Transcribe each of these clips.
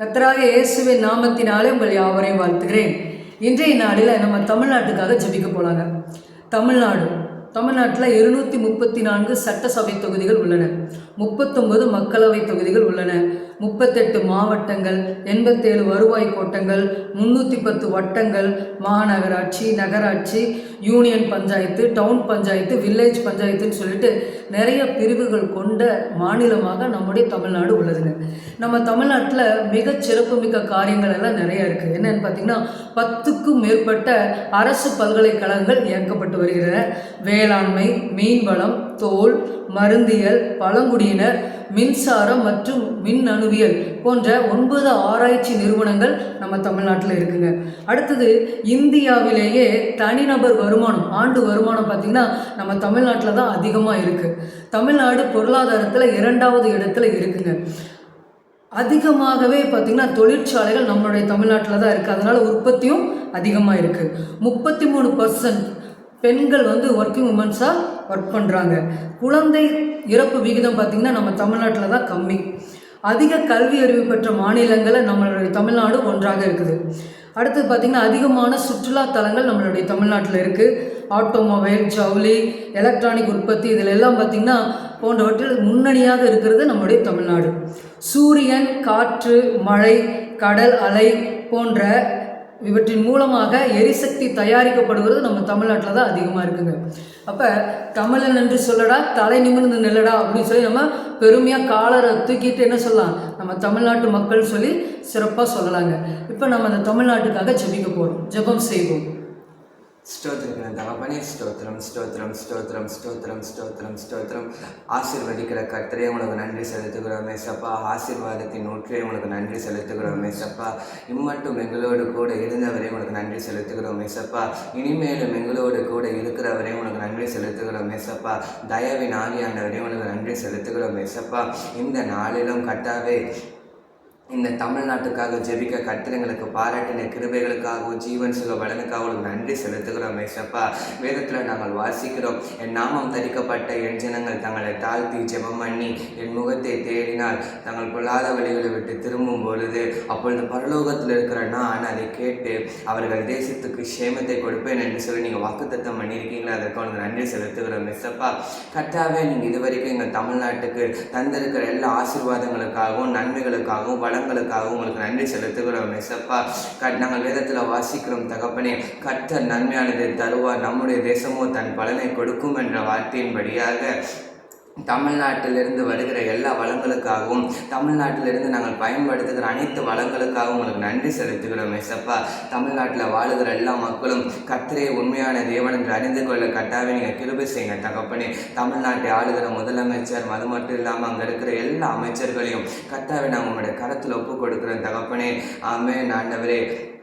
கத்தராக இயேசுவின் நாமத்தினாலே உங்கள் யாவரையும் வாழ்த்துகிறேன். இன்றைய நாளில் நம்ம தமிழ்நாட்டுக்காக ஜெபிக்க போகலாங்க தமிழ்நாடு தமிழ்நாட்டில் இருநூற்றி முப்பத்தி நான்கு சட்டசபை தொகுதிகள் உள்ளன. முப்பத்தொன்பது மக்களவை தொகுதிகள் உள்ளன. முப்பத்தெட்டு மாவட்டங்கள் எண்பத்தேழு வருவாய் கோட்டங்கள் முந்நூற்றி பத்து வட்டங்கள் மாநகராட்சி நகராட்சி union panchayat town panchayat village பஞ்சாயத்துன்னு சொல்லிட்டு நிறைய பிரிவுகள் கொண்ட மாநிலமாக நம்முடைய தமிழ்நாடு உள்ளதுங்க. நம்ம தமிழ்நாட்டில் மிக சிறப்புமிக்க காரியங்கள் எல்லாம் நிறைய இருக்குது என்னென்னு பார்த்தீங்கன்னா பத்துக்கும் மேற்பட்ட அரசு பல்கலைக்கழகங்கள் இயக்கப்பட்டு வருகின்றன. வேளாண்மை மீன்வளம் தோல் மருந்தியல் பழங்குடியினர் மின்சாரம் மற்றும் மின் அணுவியல் போன்ற ஒன்பது ஆராய்ச்சி நிறுவனங்கள் நம்ம தமிழ்நாட்டில் இருக்குங்க. அடுத்தது இந்தியாவிலேயே தனிநபர் வருமானம் ஆண்டு வருமானம் பார்த்திங்கன்னா நம்ம தமிழ்நாட்டில் தான் அதிகமாக இருக்குது தமிழ்நாடு பொருளாதாரத்தில் இரண்டாவது இடத்துல இருக்குங்க. அதிகமாகவே பார்த்திங்கன்னா தொழிற்சாலைகள் நம்மளுடைய தமிழ்நாட்டில் தான் இருக்குது அதனால் உற்பத்தியும் அதிகமாக இருக்குது முப்பத்தி மூணு பர்சன்ட் பெண்கள் வந்து ஒர்க்கிங் உமன்ஸாக ஒர்க் பண்ணுறாங்க குழந்தை இறப்பு விகிதம் பார்த்திங்கன்னா நம்ம தமிழ்நாட்டில் தான் கம்மி. அதிக கல்வி அறிவு பெற்ற மாநிலங்களில் நம்மளுடைய தமிழ்நாடு ஒன்றாக இருக்குது. அடுத்து பார்த்திங்கன்னா அதிகமான சுற்றுலா தலங்கள் நம்மளுடைய தமிழ்நாட்டில் இருக்குது ஆட்டோமொபைல் ஜவுளி எலக்ட்ரானிக் உற்பத்தி இதில் எல்லாம் பார்த்திங்கன்னா போன்றவற்றில் முன்னணியாக இருக்கிறது நம்முடைய தமிழ்நாடு. சூரியன் காற்று மழை கடல் அலை போன்ற இவற்றின் மூலமாக எரிசக்தி தயாரிக்கப்படுவது நம்ம தமிழ்நாட்டில் தான் அதிகமாக இருக்குங்க. அப்போ தமிழன் என்று சொல்லடா தலை நிமிர்ந்து நில்லடா அப்படின்னு சொல்லி நம்ம பெருமையாக காலரை தூக்கிட்டு என்ன சொல்லலாம்? நம்ம தமிழ்நாட்டு மக்கள் சொல்லி சிறப்பாக சொல்லலாங்க. இப்போ நம்ம அந்த தமிழ்நாட்டுக்காக ஜெபிக்க போகிறோம் ஜெபம் செய்வோம். ஸ்தோத்திரம் தகப்பனே ஸ்தோத்திரம் ஸ்தோத்திரம் ஸ்தோத்திரம் ஸ்தோத்திரம் ஸ்தோத்திரம் ஸ்தோத்திரம். ஆசிர்வதிக்கிற கர்த்தரே உனக்கு நன்றி செலுத்துகிறோம் மேசப்பா ஆசீர்வாதத்தின் நூற்றே உனக்கு நன்றி செலுத்துகிறோம் மேசப்பா இம்மட்டும் எங்களோடு கூட இருந்தவரே உனக்கு நன்றி செலுத்துகிறோம் மேசப்பா இனிமேலும் எங்களோடு கூட இருக்கிறவரே உனக்கு நன்றி செலுத்துகிறோம் மேசப்பா தயவின் ஆவியானவரே உனக்கு நன்றி செலுத்துகிறோம் மேசப்பா இந்த நாளிலும் கட்டாவே இந்த தமிழ்நாட்டுக்காக ஜெபிக்க கத்திரங்களுக்கு பாராட்டின கிருபைகளுக்காகவும் ஜீவன் சுக வளனுக்காகவும் நன்றி செலுத்துகிறோம் மேசப்பா வேதத்தில் நாங்கள் வாசிக்கிறோம் என் நாமம் தரிக்கப்பட்ட என் ஜனங்கள் தங்களை தாழ்த்தி ஜெபம் பண்ணி என் முகத்தை தேடினால் தங்கள் பொல்லாத வழிகளை விட்டு திரும்பும் பொழுது அப்பொழுது பரலோகத்தில் இருக்கிற நான் அதை கேட்டு அவர்கள் தேசத்துக்கு சேமத்தை கொடுப்பேன் என்று சொல்லி நீங்கள் வாக்குத்தத்தம் பண்ணியிருக்கீங்களா? அதற்கு அவனுக்கு நன்றி செலுத்துகிறோம் மிஸ்ஸப்பா கட்டாவே நீங்கள் இதுவரைக்கும் எங்கள் தமிழ்நாட்டுக்கு தந்திருக்கிற எல்லா ஆசீர்வாதங்களுக்காகவும் நன்மைகளுக்காகவும் வளங்களுக்காக உங்களுக்கு நன்றி செலுத்துகிறோம் எசப்பா கட் நாங்கள் வேதத்தில் வாசிக்கிறோம் தகப்பனே. கர்த்தர் நன்மையானதை தருவார். நம்முடைய தேசமோ தன் பலனை கொடுக்கும் என்ற வார்த்தையின்படியாக தமிழ்நாட்டிலிருந்து வருகிற எல்லா வளங்களுக்காகவும் தமிழ்நாட்டிலிருந்து நாங்கள் பயன்படுத்துகிற அனைத்து வளங்களுக்காகவும் உங்களுக்கு நன்றி செலுத்துகிறோம் மெசப்பா தமிழ்நாட்டில் வாழுகிற எல்லா மக்களும் கத்திரே உண்மையான தேவன் என்று அறிந்து கொள்ள கட்டாவே நீங்கள் கிருபை செய்யுங்க தகப்பனே. தமிழ்நாட்டை ஆளுகிற முதலமைச்சர் அது மட்டும் இல்லாமல் அங்கே இருக்கிற எல்லா அமைச்சர்களையும் கத்தாவை நாங்கள் உங்களுடைய கரத்தில் ஒப்பு கொடுக்குறோம் தகப்பனே. ஆமே ஆண்டவரே.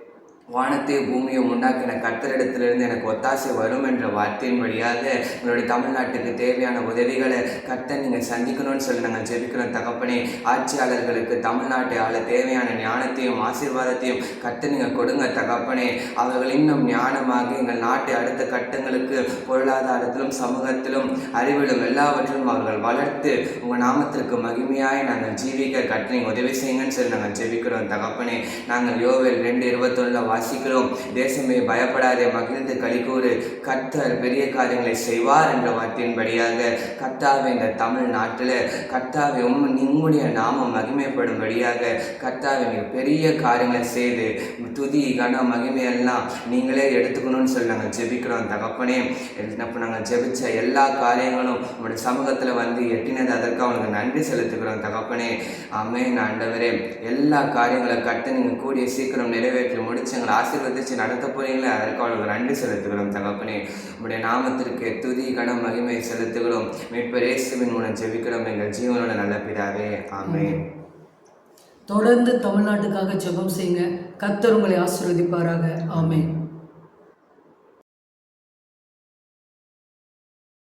வானத்தை பூமியை உண்டாக்கின கர்த்தரிடத்திலிருந்து எனக்கு ஒத்தாசை வரும் என்ற வார்த்தையின் வழியாக உங்களுடைய தமிழ்நாட்டுக்கு தேவையான உதவிகளை கர்த்தர் நீங்கள் சந்திக்கணும்னு சொல்லி நாங்கள் ஜெபிக்கிறோம். தகப்பனே ஆட்சியாளர்களுக்கு தமிழ்நாட்டை ஆள தேவையான ஞானத்தையும் ஆசீர்வாதத்தையும் கர்த்தர் நீங்கள் கொடுங்க தகப்பனே. அவர்கள் இன்னும் ஞானமாக எங்கள் நாட்டை அடுத்த கட்டங்களுக்கு பொருளாதாரத்திலும் சமூகத்திலும் அறிவிலும் எல்லாவற்றிலும் அவர்கள் வளர்த்து உங்கள் நாமத்திற்கு மகிமையாய் நாங்கள் ஜீவிக்க கர்த்தர் நீங்கள் உதவி செய்யுங்கன்னு சொல்லி நாங்கள் ஜெபிக்கிறோம். தகப்பனே நாங்கள் யோவில் ரெண்டு இருபத்தொன்னில் வாசிக்கிறோம். தேசமே பயப்படாதே மகிழ்ந்து கலிக்கூறு கர்த்தர் பெரிய காரியங்களை செய்வார் என்ற வார்த்தையின்படியாக கத்தாவை இந்த தமிழ்நாட்டில் கத்தாவை உம் உம்முடைய நாமம் மகிமைப்படும்படியாக கத்தாவை நீங்கள் பெரிய காரியங்களை செய்து துதி கன மகிமையெல்லாம் நீங்களே எடுத்துக்கணும்னு சொல்லி நாங்கள் ஜெபிக்கிறோம். தகப்பனே என்ன நாங்கள் ஜெபிச்ச எல்லா காரியங்களும் உங்களுடைய சமூகத்தில் வந்து எட்டினது அதற்கு அவனுக்கு நன்றி செலுத்துக்கிறோம் தகப்பனே. அம்மே ஆண்டவரே. எல்லா காரியங்களை கட்டு நீங்கள் கூடிய சீக்கிரம் நிறைவேற்றி முடிச்சங்க. எங்களை ஆசீர்வதித்து நடத்த போறீங்களே அதற்கு அவளுக்கு நன்றி செலுத்துகிறோம் தகப்பனே. உடைய நாமத்திற்கு துதி கனம் மகிமை செலுத்துகிறோம். மீட்பர் இயேசுவின் மூலம் ஜெபிக்கிறோம் எங்கள் ஜீவனோட நல்ல பிதாவே. ஆமே தொடர்ந்து தமிழ்நாட்டுக்காக ஜெபம் செய்யுங்க. கத்தர் உங்களை ஆசீர்வதிப்பாராக. ஆமென்.